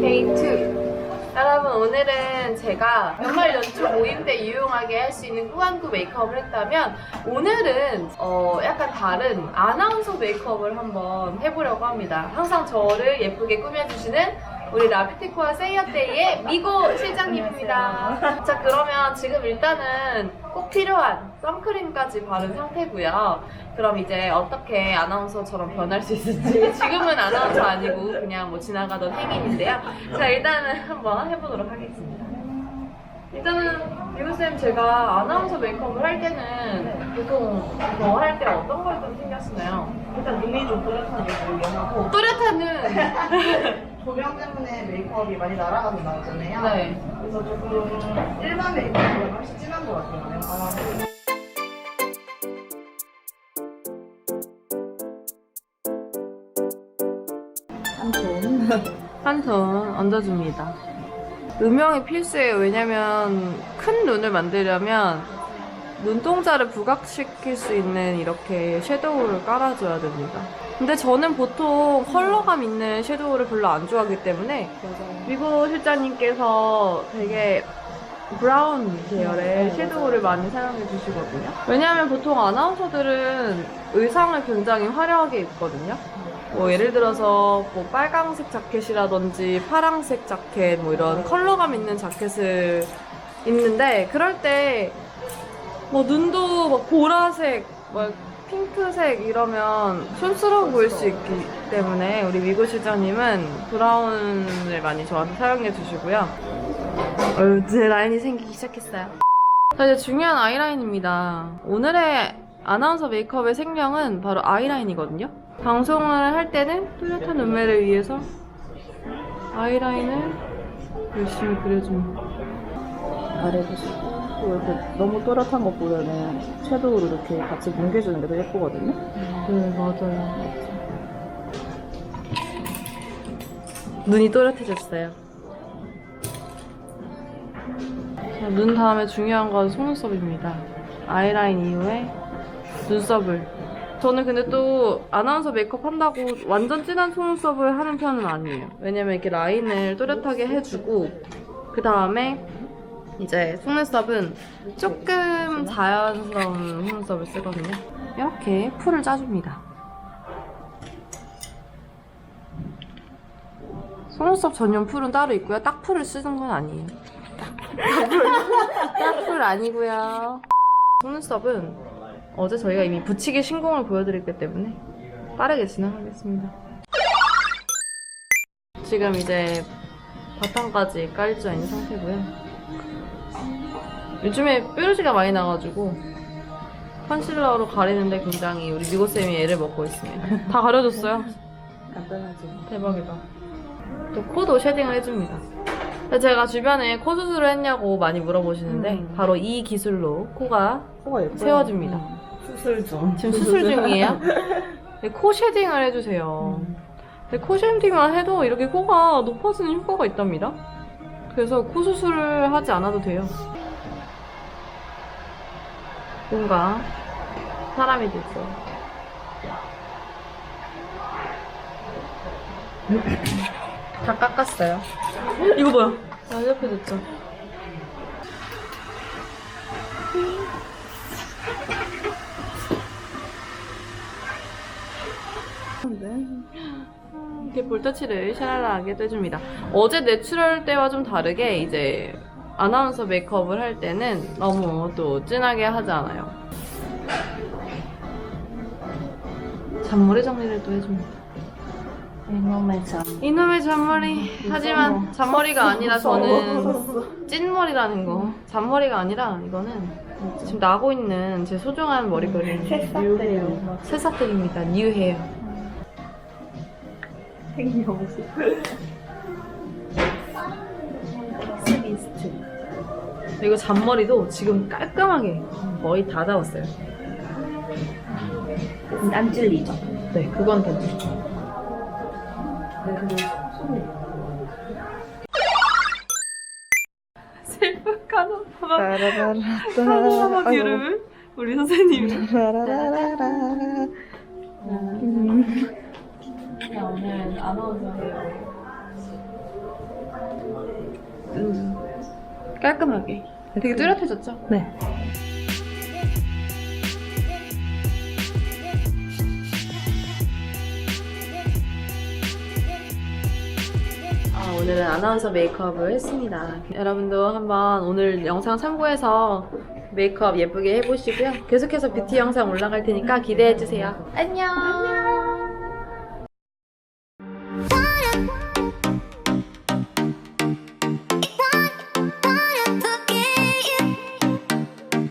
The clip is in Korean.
데이 2 여러분 오늘은 제가 연말 연초 모임 때 유용하게 할 수 있는 꾸안꾸 메이크업을 했다면 오늘은 어 약간 다른 아나운서 메이크업을 한번 해보려고 합니다. 항상 저를 예쁘게 꾸며주시는 우리 라비티코와 세이어데이의 미고 실장님입니다. 자 그러면 지금 일단은 꼭 필요한 선크림까지 바른 상태고요. 그럼 이제 어떻게 아나운서처럼 변할 수 있을지 지금은 아나운서 아니고 그냥 뭐 지나가던 행인인데요. 자 일단은 한번 해보도록 하겠습니다. 일단은 미우쌤 제가 아나운서 메이크업을 할 때는 보통 뭐 할 때 어떤 걸 좀 신경 쓰나요? 일단 눈이 좀 또렷한 게 보이게 하고 또렷하는 조명 때문에 메이크업이 많이 날아가서 나오잖아요. 네. 그래서 조금 일반 메이크업보다 훨씬 진한 것 같아요. 아, 한톤 얹어줍니다. 음영이 필수예요. 왜냐면 큰 눈을 만들려면 눈동자를 부각시킬 수 있는 이렇게 섀도우를 깔아줘야 됩니다. 근데 저는 보통 컬러감 있는 섀도우를 별로 안 좋아하기 때문에 미고 실장님께서 되게 브라운 계열의 섀도우를 많이 사용해 주시거든요. 왜냐하면 보통 아나운서들은 의상을 굉장히 화려하게 입거든요. 뭐 예를 들어서 뭐 빨강색 자켓이라든지 파랑색 자켓 뭐 이런 컬러감 있는 자켓을 입는데 그럴 때 뭐 눈도 막 보라색, 막 핑크색 이러면 촌스러워 보일 수 있기 때문에 우리 미고 실장님은 브라운을 많이 저한테 사용해 주시고요. 어휴, 제 라인이 생기기 시작했어요. 자, 이제 중요한 아이라인입니다. 오늘의 아나운서 메이크업의 생명은 바로 아이라인이거든요. 방송을 할 때는 뚜렷한 눈매를 위해서 아이라인을 열심히 그려줍니다. 아래 보시고 또 이렇게 너무 또렷한 거 보면은 섀도우로 이렇게 같이 뭉개주는 게 더 예쁘거든요. 네, 맞아요. 눈이 또렷해졌어요. 자, 눈 다음에 중요한 건 속눈썹입니다. 아이라인 이후에 눈썹을. 저는 근데 또 아나운서 메이크업 한다고 완전 진한 속눈썹을 하는 편은 아니에요. 왜냐면 이렇게 라인을 또렷하게 해주고, 그 다음에 이제 속눈썹은 조금 자연스러운 속눈썹을 쓰거든요. 이렇게 풀을 짜줍니다. 속눈썹 전용 풀은 따로 있고요. 딱 풀을 쓰는 건 아니에요. 딱 풀 아니고요. 속눈썹은 어제 저희가 이미 붙이기 신공을 보여드렸기 때문에 빠르게 진행하겠습니다. 지금 이제 바탕까지 깔려 있는 상태고요. 요즘에 뾰루지가 많이 나가지고 컨실러로 가리는데 굉장히 우리 미고쌤이 애를 먹고 있습니다. 다 가려줬어요. 간단하지. 대박이다. 또 코도 쉐딩을 해줍니다. 제가 주변에 코 수술을 했냐고 많이 물어보시는데 음. 바로 이 기술로 코가 코가. 세워집니다. 음. 수술 중. 지금 수술 중이에요. 네, 코 쉐딩을 해주세요. 음. 코 쉐딩만 해도 이렇게 코가 높아지는 효과가 있답니다. 그래서 코 수술을 하지 않아도 돼요. 뭔가 사람이 됐어. 다 깎았어요. 이거 뭐야? 아, 옆에 됐죠. 이렇게 볼터치를 샤랄라하게 해줍니다. 어제 내추럴 때와 좀 다르게 이제 아나운서 메이크업을 할 때는 너무 또 진하게 하지 않아요. 잔머리 정리를 또 해줍니다. 이놈의 참. 이놈의 잔머리. 하지만 잔머리가 아니라 저는 찐머리라는 거. 잔머리가 아니라 이거는 지금 나고 있는 제 소중한 머리결이 새싹들이요. 새싹들입니다. 뉴 헤어. 생명수. 텍스비스트. 그리고 잔머리도 지금 깔끔하게 거의 다 잡았어요. 안 찔리죠? 네, 그건 괜찮죠. 슬픈 카노 하마 카노 하마 뷰를 우리 선생님이 음, 깔끔하게. 되게 뚜렷해졌죠? 네. 아, 오늘은 아나운서 메이크업을 했습니다. 여러분도 한번 오늘 영상 참고해서 메이크업 예쁘게 해보시고요. 계속해서 뷰티 영상 올라갈 테니까 기대해주세요. 안녕!